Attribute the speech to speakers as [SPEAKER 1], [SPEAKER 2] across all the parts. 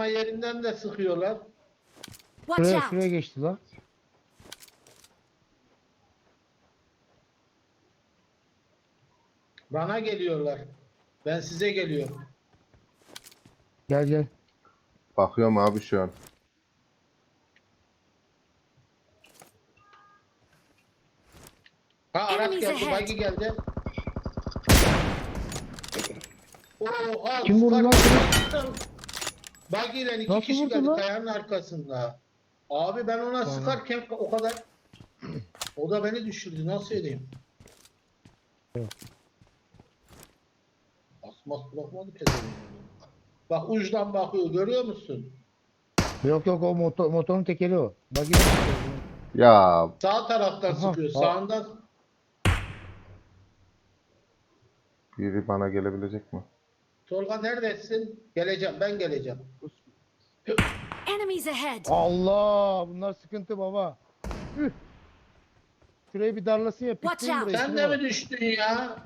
[SPEAKER 1] Arama yerinden de sıkıyorlar.
[SPEAKER 2] Watch
[SPEAKER 3] Şuraya,
[SPEAKER 2] out!
[SPEAKER 3] şuraya geçti lan.
[SPEAKER 1] Bana geliyorlar. Ben size geliyorum.
[SPEAKER 3] Gel gel.
[SPEAKER 4] Bakıyorum abi şu an.
[SPEAKER 1] Ha
[SPEAKER 2] Enemies
[SPEAKER 1] geldi,
[SPEAKER 2] ahead.
[SPEAKER 1] geldi. Oo, al,
[SPEAKER 3] Kim vurdu lan
[SPEAKER 1] Buggy ile iki
[SPEAKER 3] Nasıl
[SPEAKER 1] kişi
[SPEAKER 3] vurdu
[SPEAKER 1] geldi
[SPEAKER 3] lan?
[SPEAKER 1] kayanın arkasında. Abi ben ona
[SPEAKER 3] Tamam.
[SPEAKER 1] sıkarken o kadar o da beni düşürdü. Nasıl edeyim?
[SPEAKER 3] Evet.
[SPEAKER 1] Asmas bırakmadı pezevenk. Bak uçtan bakıyor görüyor musun?
[SPEAKER 3] Yok yok o motor, motorun tekeri o. Bak
[SPEAKER 4] Ya
[SPEAKER 1] Sağ taraftan
[SPEAKER 3] Aha,
[SPEAKER 1] sıkıyor.
[SPEAKER 3] ha.
[SPEAKER 1] Sağından
[SPEAKER 4] biri bana gelebilecek mi?
[SPEAKER 1] Tolga neredesin? Geleceğim ben geleceğim.
[SPEAKER 2] Enemies ahead!
[SPEAKER 3] Allah bunlar sıkıntı baba. Üh. Şurayı bir darlasın ya.
[SPEAKER 2] Watch
[SPEAKER 3] pikleyin
[SPEAKER 2] out.
[SPEAKER 3] burayı,
[SPEAKER 1] Sen de mi düştün ya?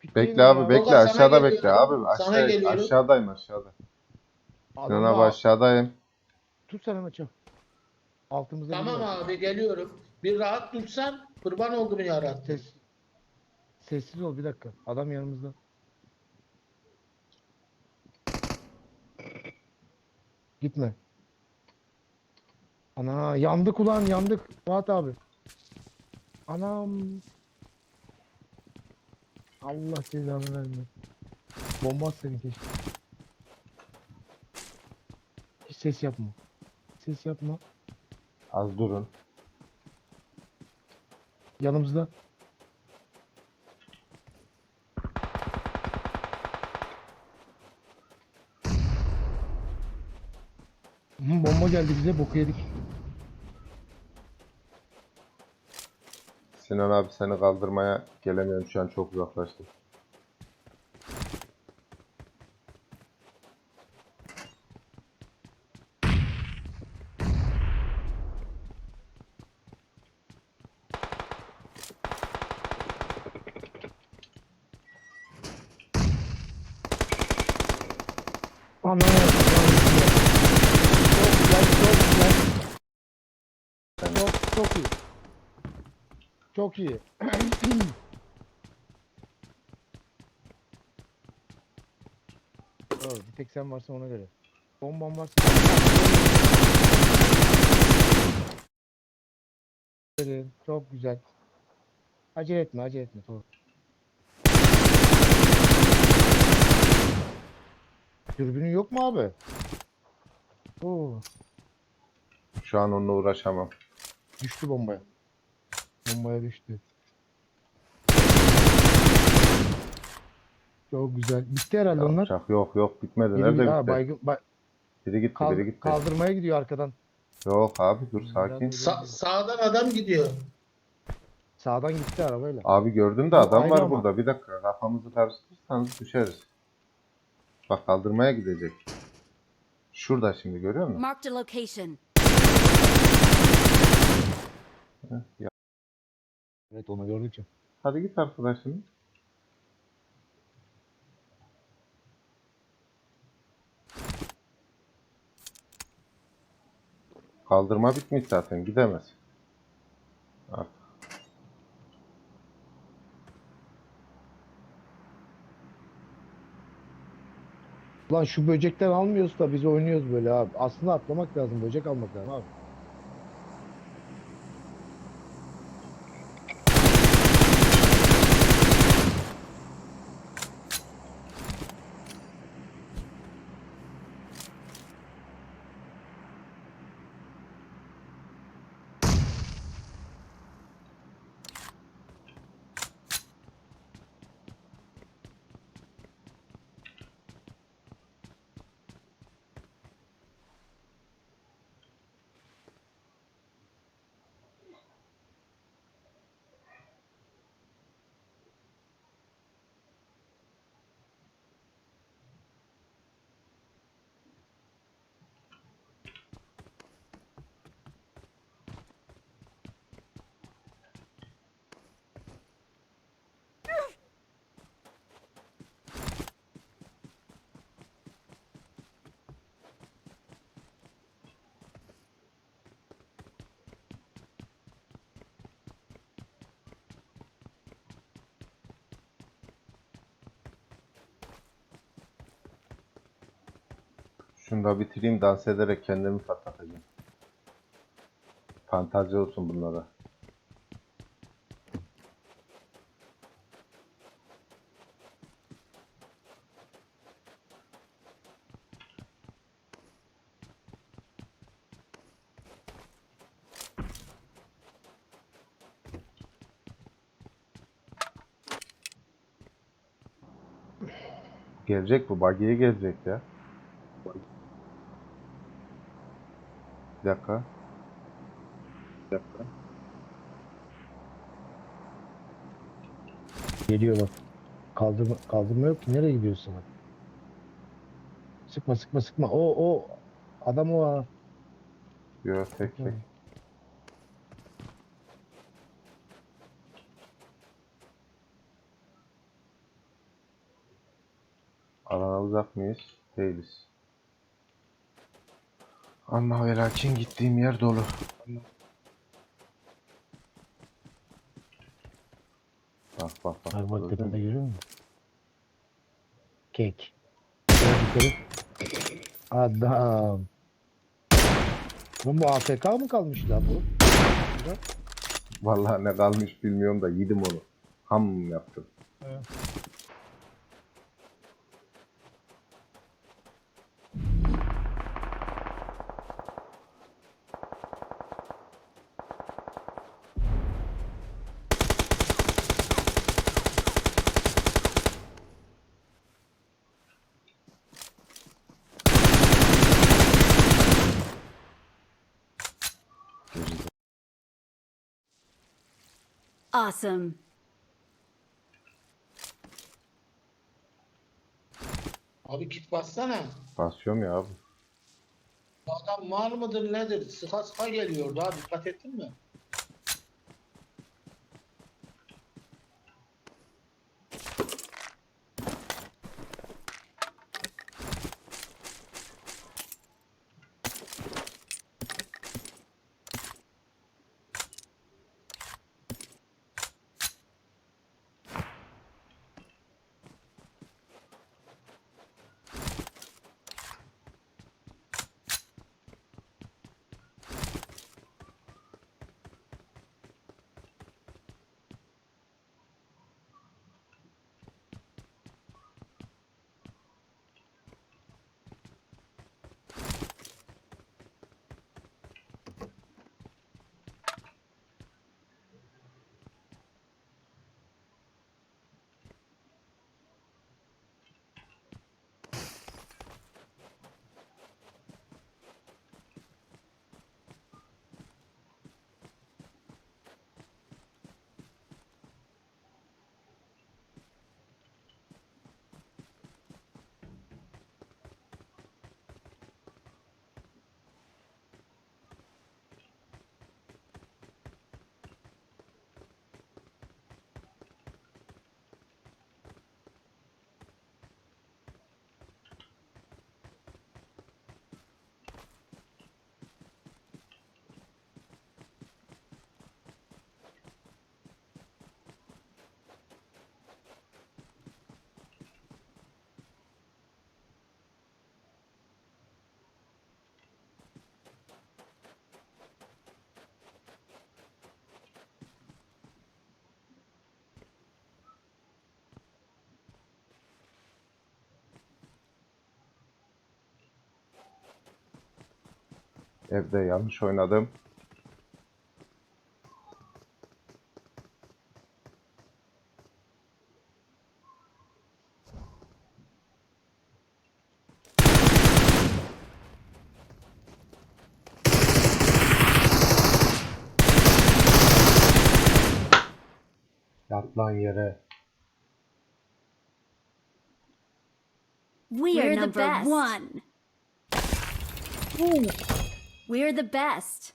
[SPEAKER 3] Pikleyin
[SPEAKER 4] Bekle abi bekle
[SPEAKER 1] Tolga, sana
[SPEAKER 4] aşağıda
[SPEAKER 1] geliyorum.
[SPEAKER 4] bekle abi.
[SPEAKER 1] Sana
[SPEAKER 4] Aşağı,
[SPEAKER 1] geliyorum.
[SPEAKER 4] aşağıdayım aşağıda. Sinan abi aşağıdayım.
[SPEAKER 3] Tut sen maçı. Altımızda
[SPEAKER 1] Tamam
[SPEAKER 3] biri var.
[SPEAKER 1] abi geliyorum. Bir rahat dursan kurban oldum ya rahat.
[SPEAKER 3] Ses. Sessiz ol bir dakika. Adam yanımızda. Gitme. Ana yandık ulan yandık. Fuat abi. Anam. Allah cezanı vermiyor. Bomba at seni keşke. Hiç ses yapma. Ses yapma.
[SPEAKER 4] Az durun.
[SPEAKER 3] Yanımızda. Hı, bomba geldi bize boku yedik.
[SPEAKER 4] Sinan abi seni kaldırmaya gelemiyorum şu an çok uzaklaştım.
[SPEAKER 3] Ana. Çok güzel, çok güzel. Çok, çok iyi. Çok iyi. Doğru, bir tek sen varsa ona göre. Bombam varsa. Çok güzel. Acele etme, acele etme. Doğru. Dürbünün yok mu abi? Oo,
[SPEAKER 4] Şu an onunla uğraşamam.
[SPEAKER 3] düştü bombaya. Bombaya düştü. Çok güzel. Bitti herhalde onlar.
[SPEAKER 4] Yapacak. Yok yok bitmedi.
[SPEAKER 3] Biri,
[SPEAKER 4] Nerede
[SPEAKER 3] ha,
[SPEAKER 4] bitti?
[SPEAKER 3] baygın, bay-
[SPEAKER 4] Biri gitti
[SPEAKER 3] kal-
[SPEAKER 4] biri gitti.
[SPEAKER 3] kaldırmaya gidiyor arkadan.
[SPEAKER 4] Yok abi dur sakin.
[SPEAKER 1] Sa- sağdan adam gidiyor.
[SPEAKER 3] Sağdan gitti arabayla.
[SPEAKER 4] Abi gördün de adam
[SPEAKER 3] aynı
[SPEAKER 4] var
[SPEAKER 3] ama.
[SPEAKER 4] burada. Bir dakika kafamızı karıştırırsanız düşeriz. Bak kaldırmaya gidecek. Şurada şimdi görüyor musun?
[SPEAKER 2] Marked a location.
[SPEAKER 4] Ya,
[SPEAKER 3] Evet onu gördük ya.
[SPEAKER 4] hadi git arkadaşım. Kaldırma bitmiş zaten gidemez. Artık.
[SPEAKER 3] Lan şu böcekten almıyoruz da biz oynuyoruz böyle abi. Aslında atlamak lazım. Böcek almak lazım abi.
[SPEAKER 4] Şunu da bitireyim dans ederek kendimi patlatacağım. Fantazi olsun bunlara. Gelecek bu. Buggy'ye gelecek ya. Bir dakika. Bir dakika.
[SPEAKER 3] Geliyor bak. Kaldırma, kaldırma yok ki. Nereye gidiyorsun bak. Sıkma sıkma sıkma. O o adam o ha.
[SPEAKER 4] Yok tek tek. Alana uzak mıyız? Değiliz. Ama ve lakin gittiğim yer dolu. Bak bak bak.
[SPEAKER 3] Bak bak tepede görüyor musun? Kek. Adam. Bu bu AFK mı kalmış lan bu?
[SPEAKER 4] Vallahi ne kalmış bilmiyorum da yedim onu. Ham yaptım.
[SPEAKER 2] Awesome.
[SPEAKER 1] Abi git bassana.
[SPEAKER 4] Basıyorum ya abi.
[SPEAKER 1] Bu adam mal mıdır nedir? Sıka sıka geliyor daha dikkat ettin mi?
[SPEAKER 4] Evde yanlış oynadım. Yat lan yere.
[SPEAKER 2] We are number one. We're the best.